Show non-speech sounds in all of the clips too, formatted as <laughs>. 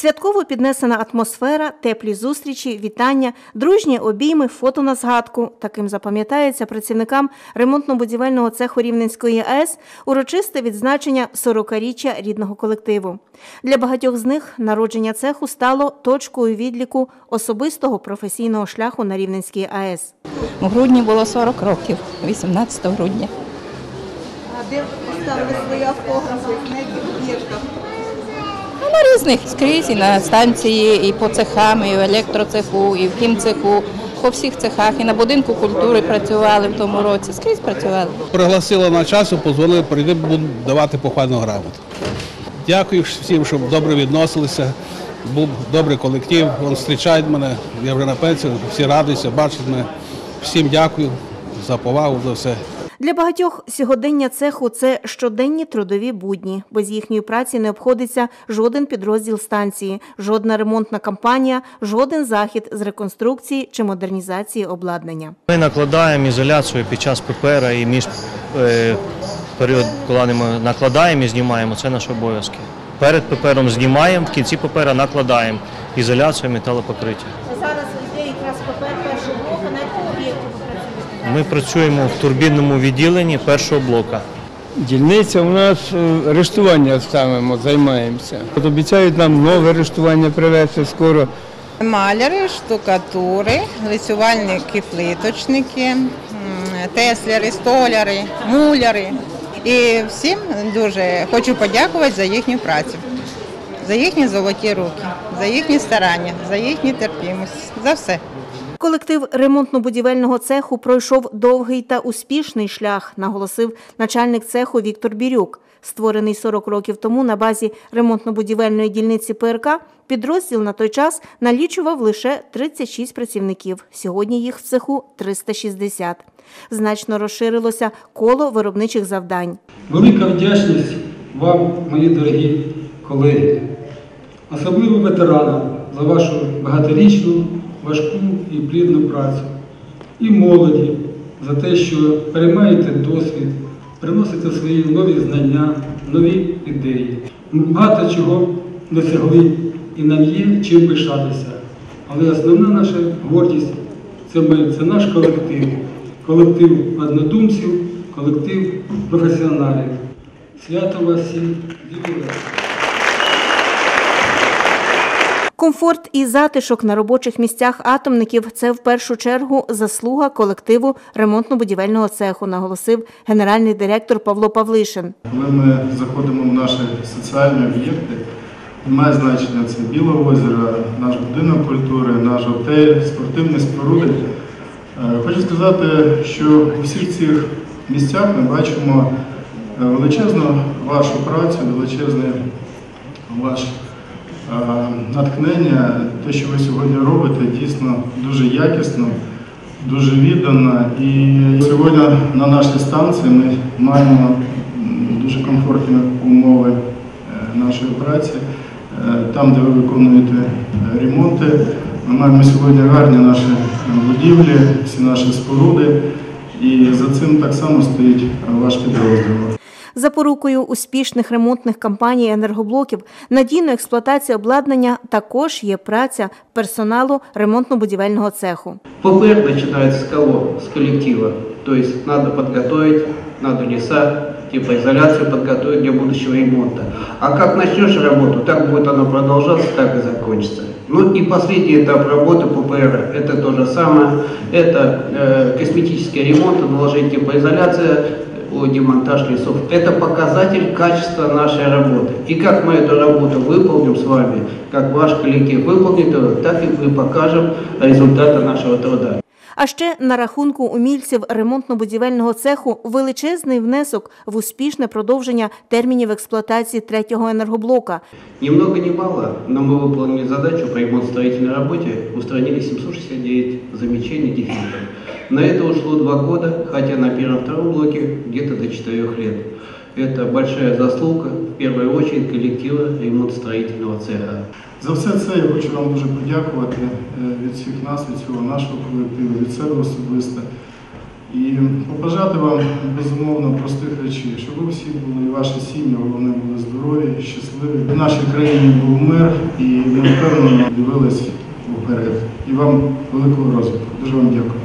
Святково піднесена атмосфера, теплі зустрічі, вітання, дружні обійми, фото на згадку. Таким запам'ятається працівникам ремонтно-будівельного цеху Рівненської АЕС урочисте відзначення 40-річчя рідного колективу. Для багатьох з них народження цеху стало точкою відліку особистого професійного шляху на Рівненській АЕС. У грудні було 40 років, 18 грудня. А де поставили свої автографи, на яких об'єктах? На різних скрізь, і на станції, і по цехам, і в електроцеху, і в хімцеху, по всіх цехах, і на будинку культури працювали в тому році, скрізь працювали. Пригласили на часу, позвонили, прийти, буду давати похвальну грамоту. Дякую всім, щоб добре відносилися. Був добрий колектив, вони зустрічають мене, я вже на пенсії, всі радуються, бачать мене. Всім дякую за повагу, за все. Для багатьох сьогодення цеху це щоденні трудові будні. Без їхньої праці не обходиться жоден підрозділ станції, жодна ремонтна кампанія, жоден захід з реконструкції чи модернізації обладнання. Ми накладаємо ізоляцію під час ППР і між е, період, коли ми накладаємо і знімаємо, це наші обов'язки. Перед ППРом знімаємо, в кінці ППР накладаємо ізоляцію металопокриття. Якраз першого блоку, на якому об'єкті ви працюєте? Ми працюємо в турбінному відділенні першого блока. Дільниця у нас е, рештування ставимо, займаємося. От обіцяють нам нове рештування привезти скоро. Маляри, штукатури, лицювальники, плиточники, тесляри, столяри, муляри. І всім дуже хочу подякувати за їхню працю, за їхні золоті руки, за їхні старання, за їхню терпімість, за все. Колектив ремонтно-будівельного цеху пройшов довгий та успішний шлях, наголосив начальник цеху Віктор Бірюк. Створений 40 років тому на базі ремонтно-будівельної дільниці ПРК, підрозділ на той час налічував лише 36 працівників. Сьогодні їх в цеху 360. Значно розширилося коло виробничих завдань. Велика вдячність вам, мої дорогі колеги, особливо ветеранам за вашу багаторічну, важку і плідну працю, і молоді за те, що переймаєте досвід, приносите свої нові знання, нові ідеї. Ми багато чого досягли і нам є чим пишатися. Але основна наша гордість це ми, це наш колектив, колектив однодумців, колектив професіоналів. Свято вас всім! Комфорт і затишок на робочих місцях атомників це в першу чергу заслуга колективу ремонтно-будівельного цеху, наголосив генеральний директор Павло Павлишин. Коли ми заходимо в наші соціальні об'єкти, немає значення це Біле озеро, наш будинок культури, наш готель, спортивні споруди. Е, Хочу сказати, що у всіх цих місцях ми бачимо е, величезну вашу працю, величезний ваш натхнення. Те, що ви сьогодні робите, дійсно дуже якісно, дуже віддано. І сьогодні на нашій станції ми маємо дуже комфортні умови е, нашої праці. Е, Там, де ви виконуєте е, ремонти, ми маємо сьогодні гарні наші е, будівлі, всі наші споруди. І за цим так само стоїть е, ваш підрозділ. Запорукою успішних ремонтних кампаній енергоблоків, надійної експлуатації обладнання також є праця персоналу ремонтно-будівельного цеху. ППР начинается с кого? С коллектива. То есть надо подготовить, надо леса, типа изоляцию подготовить для будущего ремонта. А как начнешь работу, так будет оно продолжаться, так и закончится. Ну и последний этап работы ППР, это то же самое, это э, косметический ремонт, наложение теплоизоляция, о, демонтаж лесов. Это показатель качества нашей работы. И как мы эту работу выполним с вами, как ваш коллектив выполнит ее, так и мы покажем результаты нашего труда. А ще на рахунку умільців ремонтно-будівельного цеху величезний внесок в успішне продовження термінів експлуатації третього енергоблока. Ни много ни мало, но мы выполнили задачу по ремонтно-строительной работе, устранили 769 замечаний дефектов. На это ушло два года, хотя на первом-втором блоке где-то до 4 лет. Это большая заслуга, в первую очередь, коллектива ремонтно-строительного цеха. За все це я хочу вам дуже подякувати е, від всіх нас, від цього нашого колективу, від себе особисто. І побажати вам безумовно простих речей, щоб ви всі були, і ваші сім'ї, головне були здорові, щасливі. В нашій країні був мир, і ми впевнено дивились вперед. І вам великого розвитку. Дуже вам дякую.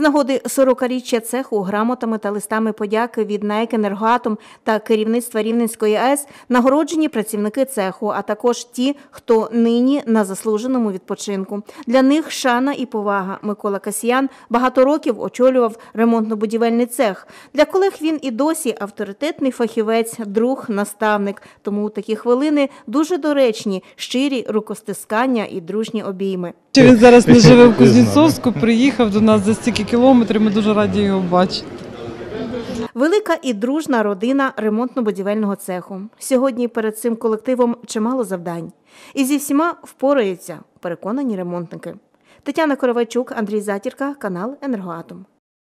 З нагоди 40-річчя цеху грамотами та листами подяки від НАЕК «Енергоатом» та керівництва Рівненської АЕС нагороджені працівники цеху, а також ті, хто нині на заслуженому відпочинку. Для них шана і повага. Микола Касьян багато років очолював ремонтно-будівельний цех. Для колег він і досі авторитетний фахівець, друг, наставник. Тому такі хвилини дуже доречні, щирі рукостискання і дружні обійми. Що Він зараз не живе в <laughs> Кузнєцовську, приїхав до нас за стільки кілометрів. Ми дуже раді його бачити. Велика і дружна родина ремонтно-будівельного цеху. Сьогодні перед цим колективом чимало завдань. І зі всіма впораються, переконані ремонтники. Тетяна Коровайчук, Андрій Затірка, канал Енергоатом.